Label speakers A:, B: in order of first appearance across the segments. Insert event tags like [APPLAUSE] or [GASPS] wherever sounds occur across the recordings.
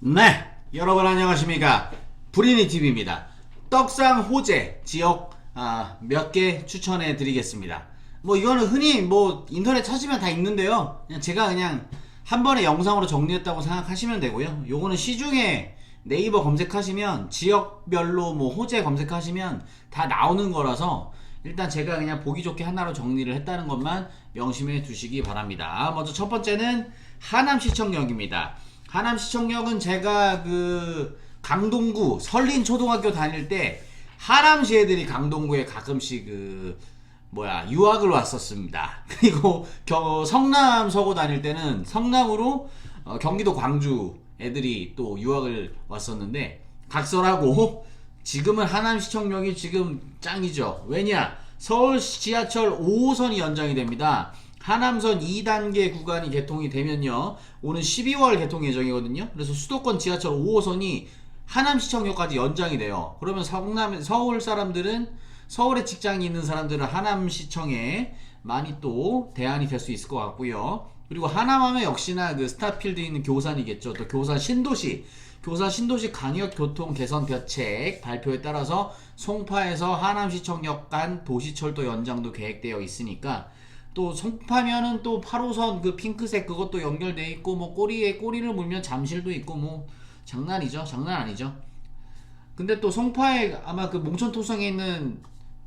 A: 네, 여러분 안녕하십니까? 브리니 TV입니다. 떡상 호재 지역 아, 몇 개 추천해 드리겠습니다. 뭐 이거는 흔히 뭐 인터넷 찾으면 다 있는데요. 그냥 제가 그냥 한 번에 영상으로 정리했다고 생각하시면 되고요. 요거는 시중에 네이버 검색하시면 지역별로 뭐 호재 검색하시면 다 나오는 거라서 일단 제가 그냥 보기 좋게 하나로 정리를 했다는 것만 명심해 두시기 바랍니다. 먼저 첫 번째는 하남시청역입니다. 하남시청역은 제가 그 강동구 설린 초등학교 다닐 때 하남시 애들이 강동구에 가끔씩 그 뭐야 유학을 왔었습니다. [LAUGHS] 그리고 겨- 성남 서고 다닐 때는 성남으로 어, 경기도 광주 애들이 또 유학을 왔었는데 각설하고 [LAUGHS] 지금은 하남시청역이 지금 짱이죠. 왜냐? 서울 지하철 5호선이 연장이 됩니다. 하남선 2단계 구간이 개통이 되면요. 오는 12월 개통 예정이거든요. 그래서 수도권 지하철 5호선이 하남시청역까지 연장이 돼요. 그러면 성남, 서울 사람들은 서울에 직장이 있는 사람들은 하남시청에 많이 또 대안이 될 수 있을 것 같고요. 그리고 하남하면 역시나 그 스타필드 있는 교산이겠죠. 또 교산 신도시. 교산 신도시 강역 교통 개선 대책 발표에 따라서 송파에서 하남시청역 간 도시철도 연장도 계획되어 있으니까 또 송파면은 또 8호선 그 핑크색 그것도 연결돼 있고 뭐 꼬리에 꼬리를 물면 잠실도 있고 뭐 장난이죠. 장난 아니죠. 근데 또 송파에 아마 그 몽천 토성에 있는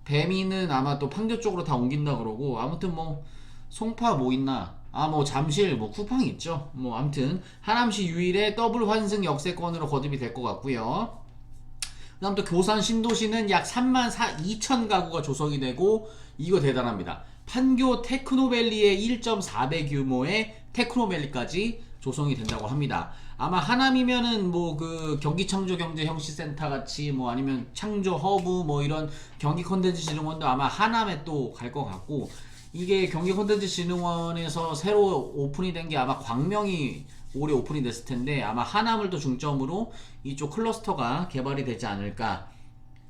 A: 배미는 아마 또 판교 쪽으로 다 옮긴다 그러고 아무튼 뭐 송파 뭐 있나 아 뭐 잠실 뭐 쿠팡 있죠 뭐 아무튼 하남시 유일의 더블 환승 역세권으로 거듭이 될 것 같고요 그 다음 또 교산 신도시는 약 3만 4, 2천 가구가 조성이 되고 이거 대단합니다. 판교 테크노밸리의 1.4배 규모의 테크노밸리까지 조성이 된다고 합니다. 아마 하남이면은 뭐 그 경기창조 경제형시센터 같이 뭐 아니면 창조 허브 뭐 이런 경기 콘텐츠 진흥원도 아마 하남에 또 갈 것 같고 이게 경기 콘텐츠 진흥원에서 새로 오픈이 된 게 아마 광명이 올해 오픈이 됐을 텐데 아마 하남을 또 중점으로 이쪽 클러스터가 개발이 되지 않을까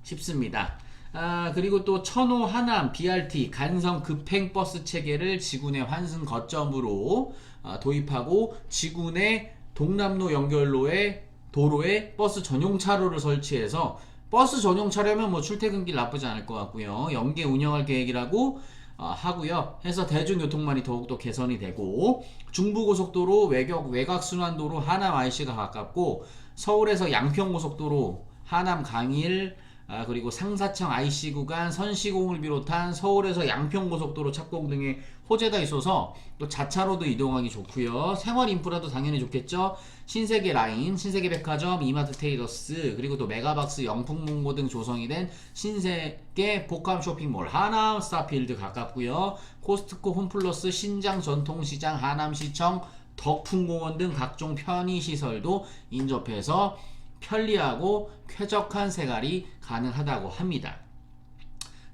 A: 싶습니다. 아, 그리고 또 천호 하남 BRT 간성 급행 버스 체계를 지구내 환승 거점으로 아, 도입하고 지구내 동남로 연결로에 도로에 버스 전용 차로를 설치해서 버스 전용 차로면 뭐 출퇴근길 나쁘지 않을 것 같고요. 연계 운영할 계획이라고 어, 하고요. 해서 대중교통망이 더욱더 개선이 되고 중부고속도로 외격 외곽순환도로 하남 IC가 가깝고 서울에서 양평고속도로 하남 강일 아, 그리고 상사청 IC 구간 선시공을 비롯한 서울에서 양평고속도로 착공 등의 호재가 있어서 또 자차로도 이동하기 좋고요. 생활 인프라도 당연히 좋겠죠. 신세계 라인, 신세계 백화점, 이마트 테이더스 그리고 또 메가박스 영풍문고 등 조성이 된 신세계 복합 쇼핑몰 하남 스타필드 가깝고요. 코스트코 홈플러스 신장 전통시장 하남시청 덕풍공원 등 각종 편의시설도 인접해서 편리하고 쾌적한 생활이 가능하다고 합니다.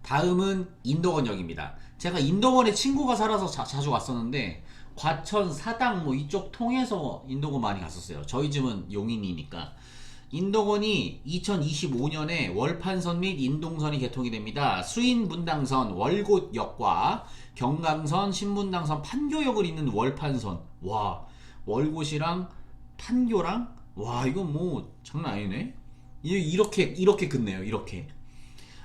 A: 다음은 인도원역입니다. 제가 인도원에 친구가 살아서 자, 주 왔었는데 과천, 사당 뭐 이쪽 통해서 인도원 많이 갔었어요. 저희 집은 용인이니까. 인도원이 2025년에 월판선 및 인동선이 개통이 됩니다. 수인분당선 월곶역과 경강선, 신분당선, 판교역을 잇는 월판선. 와, 월곶이랑 판교랑 와, 이건 뭐 장난 아니네. 이- 이렇게 이렇게 긋네요. 이렇게.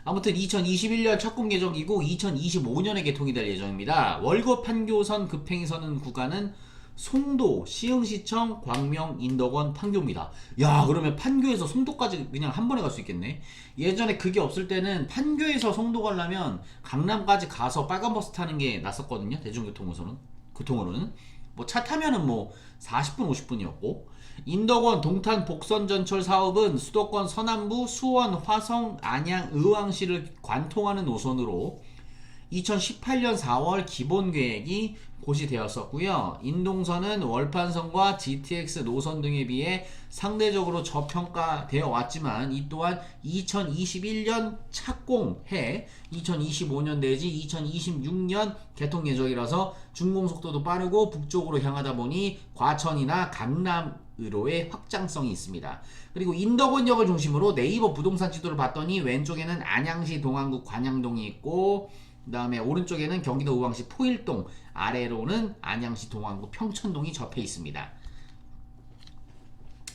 A: 아무튼 2021년 착공 예정이고 2025년에 개통이 될 예정입니다. 월곶 판교선 급행선은 구간은 송도, 시흥시청, 광명, 인덕원, 판교입니다. 야, 그러면 판교에서 송도까지 그냥 한 번에 갈 수 있겠네. 예전에 그게 없을 때는 판교에서 송도 가려면 강남까지 가서 빨간 버스 타는 게 낫었거든요. 대중교통으로는. 교통으로는. 뭐 차 타면은 뭐 40분, 50분이었고. 인덕원 동탄 복선 전철 사업은 수도권 서남부 수원, 화성, 안양, 의왕시를 관통하는 노선으로 2018년 4월 기본 계획이 고시되었었고요. 인동선은 월판선과 GTX 노선 등에 비해 상대적으로 저평가되어 왔지만 이 또한 2021년 착공해 2025년 내지 2026년 개통 예정이라서 준공 속도도 빠르고 북쪽으로 향하다 보니 과천이나 강남 으로의 확장성이 있습니다. 그리고 인덕원역을 중심으로 네이버 부동산 지도를 봤더니 왼쪽에는 안양시 동안구 관양동이 있고 그 다음에 오른쪽에는 경기도 의왕시 포일동, 아래로는 안양시 동안구 평천동이 접해 있습니다.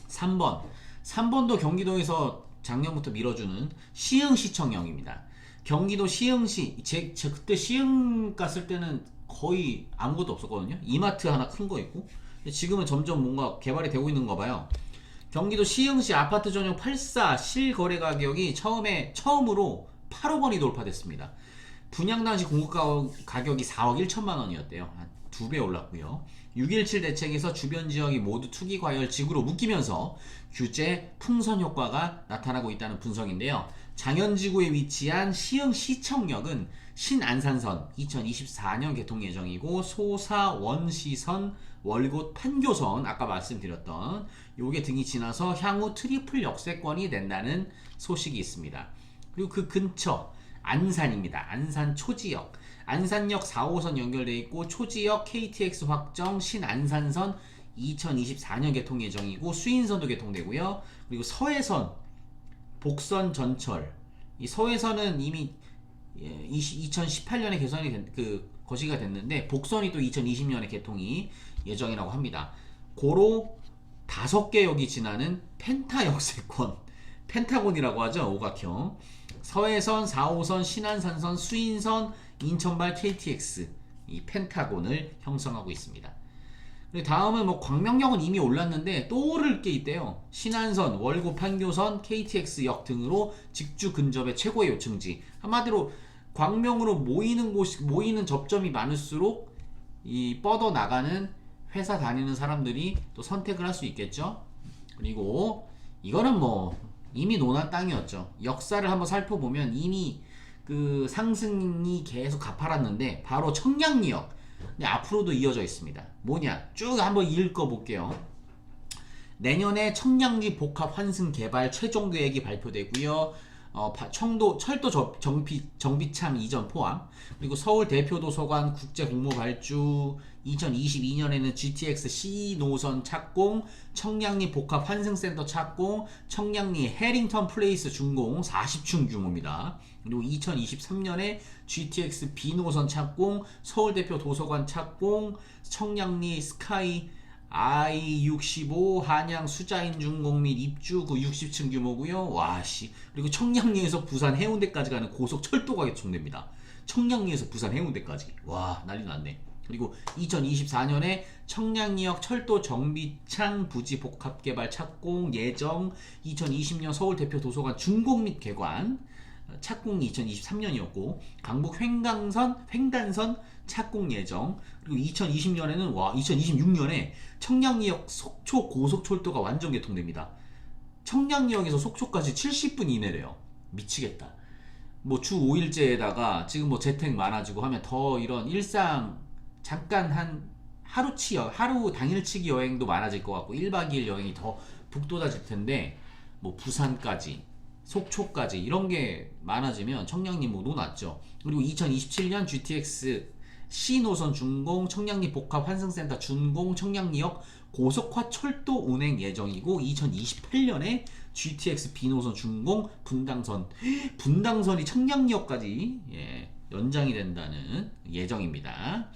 A: 3번. 3번도 경기도에서 작년부터 밀어주는 시흥시청역입니다. 경기도 시흥시, 제, 제 그때 시흥 갔을 때는 거의 아무것도 없었거든요. 이마트 하나 큰 거 있고. 지금은 점점 뭔가 개발이 되고 있는 거 봐요. 경기도 시흥시 아파트 전용 84 실거래 가격이 처음에 처음으로 8억 원이 돌파됐습니다. 분양 당시 공급 가- 가격이 4억 1천만 원이었대요. 한 두 배 올랐고요. 6.17 대책에서 주변 지역이 모두 투기 과열 지구로 묶이면서 규제 풍선 효과가 나타나고 있다는 분석인데요. 장현지구에 위치한 시흥 시청역은 신안산선 2024년 개통 예정이고 소사 원시선 월곶 판교선 아까 말씀드렸던 요게 등이 지나서 향후 트리플 역세권이 된다는 소식이 있습니다. 그리고 그 근처 안산입니다. 안산 초지역. 안산역 4호선 연결돼 있고 초지역 KTX 확정 신안산선 2024년 개통 예정이고 수인선도 개통되고요. 그리고 서해선 복선 전철. 이 서해선은 이미 2018년에 개선이 된, 그 거시가 됐는데 복선이 또 2020년에 개통이 예정이라고 합니다. 고로 다섯 개 역이 지나는 펜타 역세권 펜타곤이라고 하죠 오각형 서해선 4호선 신안산선 수인선 인천발 KTX 이 펜타곤을 형성하고 있습니다. 그리고 다음은 뭐 광명역은 이미 올랐는데 또 오를 게 있대요. 신안선, 월고 판교선, KTX역 등으로 직주 근접의 최고의 요층지. 한마디로 광명으로 모이는 곳 모이는 접점이 많을수록 이 뻗어 나가는 회사 다니는 사람들이 또 선택을 할 수 있겠죠. 그리고 이거는 뭐 이미 논한 땅이었죠. 역사를 한번 살펴보면 이미 그 상승이 계속 가팔았는데 바로 청량리역 근데 앞으로도 이어져 있습니다. 뭐냐? 쭉 한번 읽어 볼게요. 내년에 청량리 복합 환승 개발 최종 계획이 발표되고요. 어, 바- 청도 철도 저- 정비 정비창 이전 포함 그리고 서울 대표 도서관 국제 공모 발주 2022년에는 GTX C 노선 착공 청량리 복합 환승센터 착공 청량리 해링턴 플레이스 준공 40층 규모입니다. 그리고 2023년에 GTX B 노선 착공 서울 대표 도서관 착공 청량리 스카이 I65 한양 수자인 준공 및 입주 그 60층 규모고요. 와 씨. 그리고 청량리에서 부산 해운대까지 가는 고속 철도가 개통됩니다. 청량리에서 부산 해운대까지. 와, 난리 났네. 그리고 2024년에 청량리역 철도 정비창 부지 복합 개발 착공 예정 2020년 서울 대표 도서관 준공 및 개관 착공이 2023년이었고 강북 횡강선 횡단선 착공 예정 그리고 2020년에는 와 2026년에 청량리역 속초 고속철도가 완전 개통됩니다. 청량리역에서 속초까지 70분 이내래요. 미치겠다. 뭐 주 5일제에다가 지금 뭐 재택 많아지고 하면 더 이런 일상 잠깐 한 하루치 여, 하루 당일치기 여행도 많아질 것 같고 1박 2일 여행이 더 북돋아질 텐데 뭐 부산까지 속초까지 이런 게 많아지면 청량리 뭐 노났죠. 그리고 2027년 GTX C 노선 준공, 청량리 복합 환승센터 준공, 청량리역 고속화 철도 운행 예정이고 2028년에 GTX B 노선 준공, 분당선 [GASPS] 분당선이 청량리역까지 예, 연장이 된다는 예정입니다.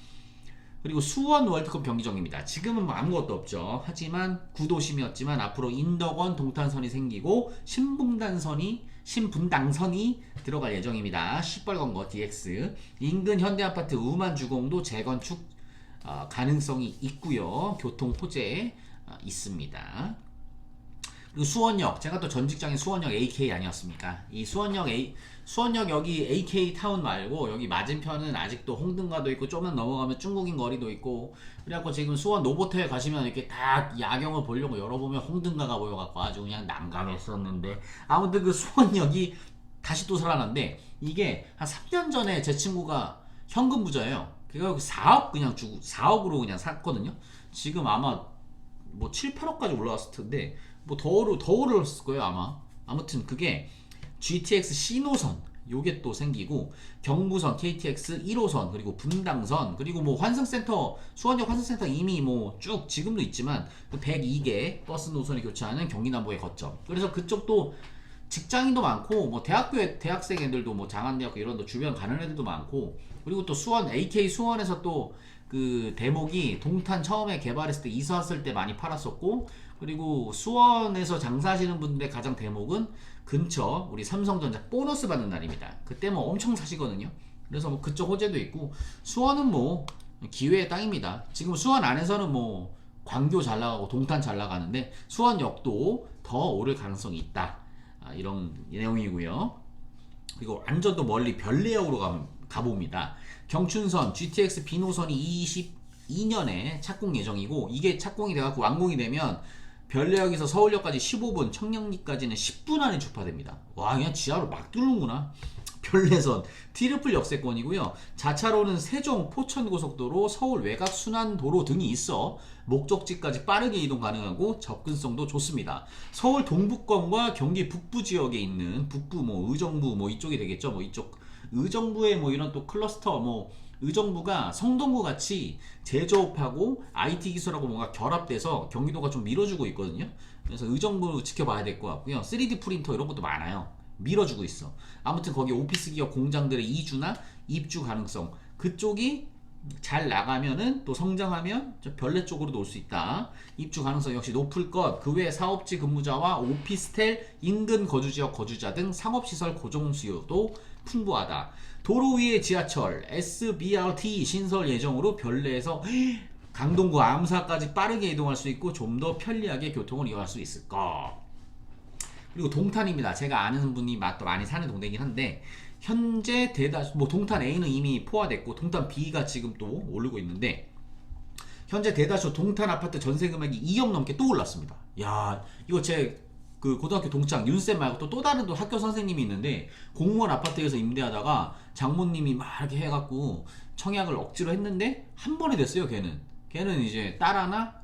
A: 그리고 수원 월드컵 경기장입니다. 지금은 뭐 아무것도 없죠. 하지만 구도심이었지만 앞으로 인덕원 동탄선이 생기고 신분당선이 신분당선이 들어갈 예정입니다. 시뻘건 거 DX 인근 현대아파트 우만 주공도 재건축 어, 가능성이 있고요. 교통 호재 어, 있습니다. 그리고 수원역 제가 또 전 직장인 수원역 AK 아니었습니까? 이 수원역 A 수원역 여기 AK 타운 말고 여기 맞은편은 아직도 홍등가도 있고 조금만 넘어가면 중국인 거리도 있고 그래갖고 지금 수원 노보터에 가시면 이렇게 딱 야경을 보려고 열어보면 홍등가가 보여갖고 아주 그냥 난감했었는데 아무튼 그 수원역이 다시 또 살아났는데 이게 한 3년 전에 제 친구가 현금 부자예요. 그래서 4억 그냥 주고 4억으로 그냥 샀거든요. 지금 아마 뭐 7, 8억까지 올라왔을 텐데 뭐 더 오르 더 오르었을 거예요 아마. 아무튼 그게 GTX C 노선 요게 또 생기고 경부선 KTX 1호선 그리고 분당선 그리고 뭐 환승센터 수원역 환승센터 이미 뭐 쭉 지금도 있지만 그 102개 버스 노선이 교차하는 경기남부의 거점. 그래서 그쪽도 직장인도 많고 뭐 대학교 에 대학생 애들도 뭐 장안대학교 이런 데 주변 가는 애들도 많고 그리고 또 수원 AK 수원에서 또 그 대목이 동탄 처음에 개발했을 때 이사 왔을 때 많이 팔았었고 그리고 수원에서 장사하시는 분들의 가장 대목은 근처 우리 삼성전자 보너스 받는 날입니다. 그때 뭐 엄청 사시거든요. 그래서 뭐 그쪽 호재도 있고 수원은 뭐 기회의 땅입니다. 지금 수원 안에서는 뭐 광교 잘 나가고 동탄 잘 나가는데 수원역도 더 오를 가능성이 있다. 아, 이런 내용이고요. 그리고 안전도 멀리 별내역으로 가, 가봅니다. 경춘선 GTX B 노선이 22년에 착공 예정이고 이게 착공이 돼갖고 완공이 되면 별내역에서 서울역까지 15분, 청량리까지는 10분 안에 주파됩니다. 와 그냥 지하로 막 뚫는구나. 별내선 트리플 역세권이고요. 자차로는 세종 포천 고속도로, 서울 외곽 순환도로 등이 있어 목적지까지 빠르게 이동 가능하고 접근성도 좋습니다. 서울 동부권과 경기 북부 지역에 있는 북부 뭐 의정부 뭐 이쪽이 되겠죠. 뭐 이쪽 의정부의 뭐 이런 또 클러스터 뭐 의정부가 성동구 같이 제조업하고 IT 기술하고 뭔가 결합돼서 경기도가 좀 밀어주고 있거든요. 그래서 의정부 지켜봐야 될 것 같고요. 3D 프린터 이런 것도 많아요. 밀어주고 있어. 아무튼 거기 오피스 기업 공장들의 이주나 입주 가능성 그쪽이 잘 나가면은 또 성장하면 저 별내 쪽으로도 올수 있다. 입주 가능성 역시 높을 것. 그 외 사업지 근무자와 오피스텔 인근 거주 지역 거주자 등 상업시설 고정 수요도 풍부하다. 도로 위에 지하철 SBRT 신설 예정으로 별내에서 [GASPS] 강동구 암사까지 빠르게 이동할 수 있고 좀 더 편리하게 교통을 이용할 수 있을 것. 그리고 동탄입니다. 제가 아는 분이 많이 사는 동네이긴 한데 현재 대다수 뭐 동탄 A는 이미 포화됐고 동탄 B가 지금 또 오르고 있는데 현재 대다수 동탄 아파트 전세 금액이 2억 넘게 또 올랐습니다. 야 이거 제 그 고등학교 동창 윤쌤 말고 또 또 다른 또 학교 선생님이 있는데 공무원 아파트에서 임대하다가 장모님이 막 이렇게 해갖고 청약을 억지로 했는데 한 번에 됐어요. 걔는 걔는 이제 딸 하나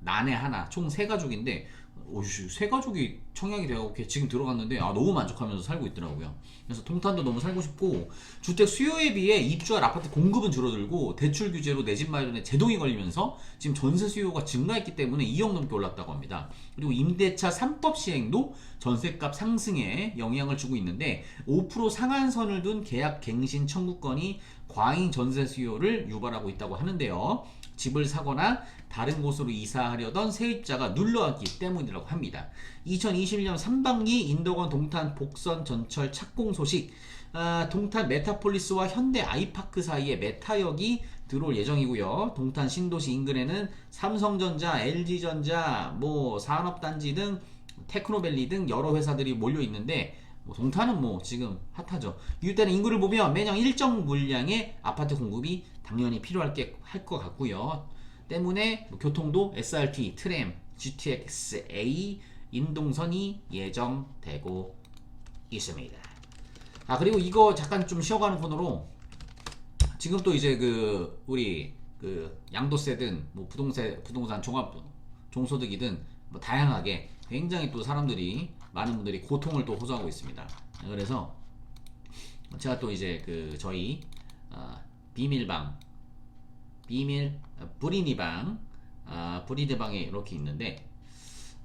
A: 난애 하나 총 세 가족인데 오씨 세 가족이 청약이 걔 지금 들어갔는데 아 너무 만족하면서 살고 있더라고요. 그래서 통탄도 너무 살고 싶고 주택 수요에 비해 입주할 아파트 공급은 줄어들고 대출 규제로 내 집 마련에 제동이 걸리면서 지금 전세 수요가 증가했기 때문에 2억 넘게 올랐다고 합니다. 그리고 임대차 3법 시행도 전세값 상승에 영향을 주고 있는데 5% 상한선을 둔 계약 갱신 청구권이 과잉 전세 수요를 유발하고 있다고 하는데요. 집을 사거나 다른 곳으로 이사하려던 세입자가 눌러앉기 때문이라고 합니다. 2021년 3반기 인덕원 동탄 복선 전철 착공 소식. 아, 동탄 메타폴리스와 현대 아이파크 사이에 메타역이 들어올 예정이고요. 동탄 신도시 인근에는 삼성전자, LG전자, 뭐 산업단지 등 테크노밸리 등 여러 회사들이 몰려 있는데 뭐 동탄은 뭐 지금 핫하죠. 이때는 인구를 보면 매년 일정 물량의 아파트 공급이 당연히 필요할 게 할 것 같고요. 때문에 뭐 교통도 SRT, 트램, GTX, A, 인동선이 예정되고 있습니다. 아 그리고 이거 잠깐 좀 쉬어가는 코너로 지금 또 이제 그 우리 그 양도세든 뭐 부동세 부동산 종합 종소득이든 뭐 다양하게 굉장히 또 사람들이 많은 분들이 고통을 또 호소하고 있습니다. 그래서 제가 또 이제 그 저희 아, 비밀방 비밀 아, 브리니방 아, 브리니방에 이렇게 있는데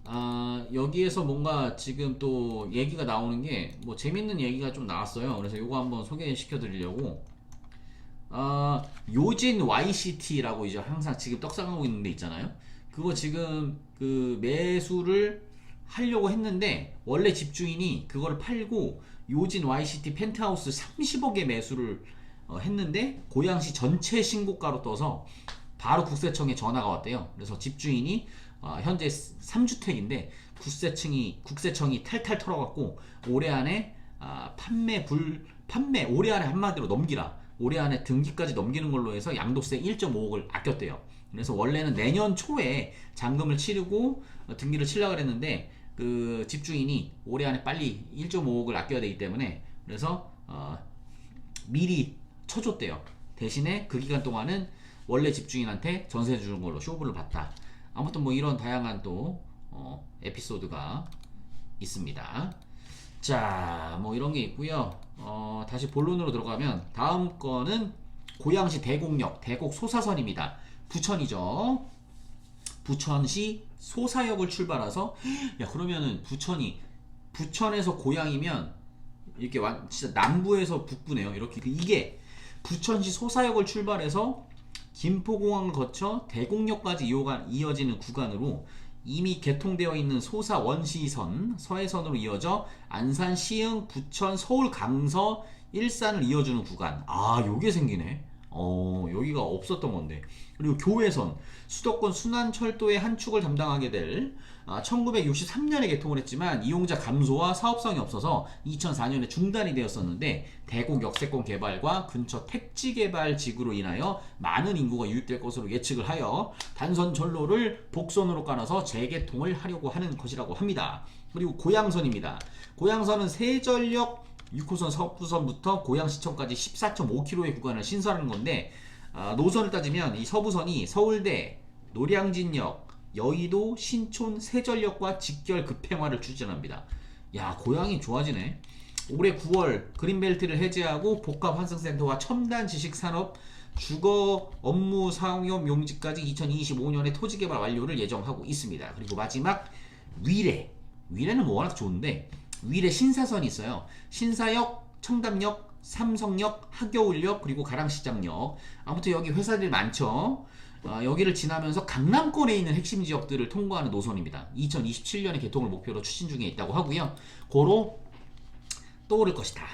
A: 아, 여기에서 뭔가 지금 또 얘기가 나오는 게 뭐 재밌는 얘기가 좀 나왔어요. 그래서 요거 한번 소개시켜 드리려고 아, 요진 YCT라고 이제 항상 지금 떡상하고 있는 데 있잖아요. 그거 지금 그 매수를 하려고 했는데 원래 집주인이 그걸 팔고 요진 YCT 펜트하우스 30억에 매수를 어, 했는데 고양시 전체 신고가로 떠서 바로 국세청에 전화가 왔대요. 그래서 집주인이 어, 현재 3주택인데 국세청이 국세청이 탈탈 털어갖고 올해 안에 아, 판매 불 판매 올해 안에 한마디로 넘기라. 올해 안에 등기까지 넘기는 걸로 해서 양도세 1.5억을 아꼈대요. 그래서 원래는 내년 초에 잔금을 치르고 어, 등기를 치려고 그랬는데 그 집주인이 올해 안에 빨리 1.5억을 아껴야 되기 때문에 그래서 어, 미리 쳐줬대요. 대신에 그 기간 동안은 원래 집주인한테 전세 주는 걸로 쇼부를 봤다. 아무튼 뭐 이런 다양한 또 어, 에피소드가 있습니다. 자, 뭐 이런 게 있고요. 어, 다시 본론으로 들어가면 다음 거는 고양시 대곡역 대곡 소사선입니다. 부천이죠. 부천시 소사역을 출발해서 야 그러면은 부천이 부천에서 고양이면 이렇게 완 진짜 남부에서 북부네요. 이렇게 이게 부천시 소사역을 출발해서 김포공항을 거쳐 대곡역까지 이어가, 이어지는 구간으로 이미 개통되어 있는 소사 원시선 서해선으로 이어져 안산 시흥 부천 서울 강서 일산을 이어주는 구간. 아 요게 생기네 어 여기가 없었던 건데 그리고 교외선 수도권 순환 철도의 한 축을 담당하게 될 아, 1963년에 개통을 했지만 이용자 감소와 사업성이 없어서 2004년에 중단이 되었었는데 대공 역세권 개발과 근처 택지 개발 지구로 인하여 많은 인구가 유입될 것으로 예측을 하여 단선 전로를 복선으로 깔아서 재개통을 하려고 하는 것이라고 합니다. 그리고 고양선입니다. 고양선은 세전력 6호선 서부선부터 고양시청까지 14.5km의 구간을 신설하는 건데 아, 노선을 따지면 이 서부선이 서울대, 노량진역, 여의도, 신촌, 세전역과 직결 급행화를 추진합니다. 야 고양이 좋아지네. 올해 9월 그린벨트를 해제하고 복합 환승센터와 첨단 지식산업 주거 업무 상용 용지까지 2025년에 토지 개발 완료를 예정하고 있습니다. 그리고 마지막 위례. 위례는 뭐 워낙 좋은데 위례 신사선이 있어요. 신사역, 청담역, 삼성역, 하겨울역 그리고 가랑시장역. 아무튼 여기 회사들이 많죠. 어, 여기를 지나면서 강남권에 있는 핵심 지역들을 통과하는 노선입니다. 2027년에 개통을 목표로 추진 중에 있다고 하고요. 고로 떠오를 것이다.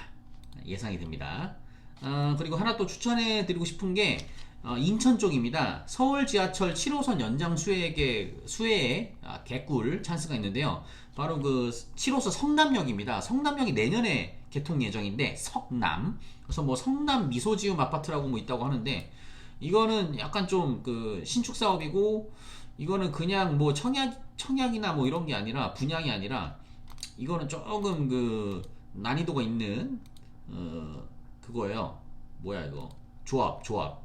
A: 예상이 됩니다. 어, 그리고 하나 또 추천해 드리고 싶은 게 어, 인천 쪽입니다. 서울 지하철 7호선 연장 수혜에 수혜에 아, 개꿀 찬스가 있는데요. 바로 그 7호선 성남역입니다. 성남역이 내년에 개통 예정인데 석남 그래서 뭐 성남 미소지움 아파트라고 뭐 있다고 하는데 이거는 약간 좀 그 신축 사업이고 이거는 그냥 뭐 청약 청약이나 뭐 이런 게 아니라 분양이 아니라 이거는 조금 그 난이도가 있는 어 그거예요. 뭐야 이거 조합 조합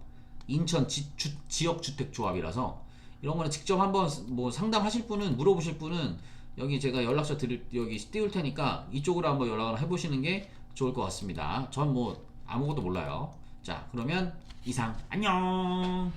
A: 인천 지, 주, 지역 주택 조합이라서 이런 거는 직접 한번 뭐 상담하실 분은 물어보실 분은 여기 제가 연락처 드릴 여기 띄울 테니까 이쪽으로 한번 연락을 해보시는 게 좋을 것 같습니다. 전 뭐 아무것도 몰라요. 자 그러면 이상 안녕.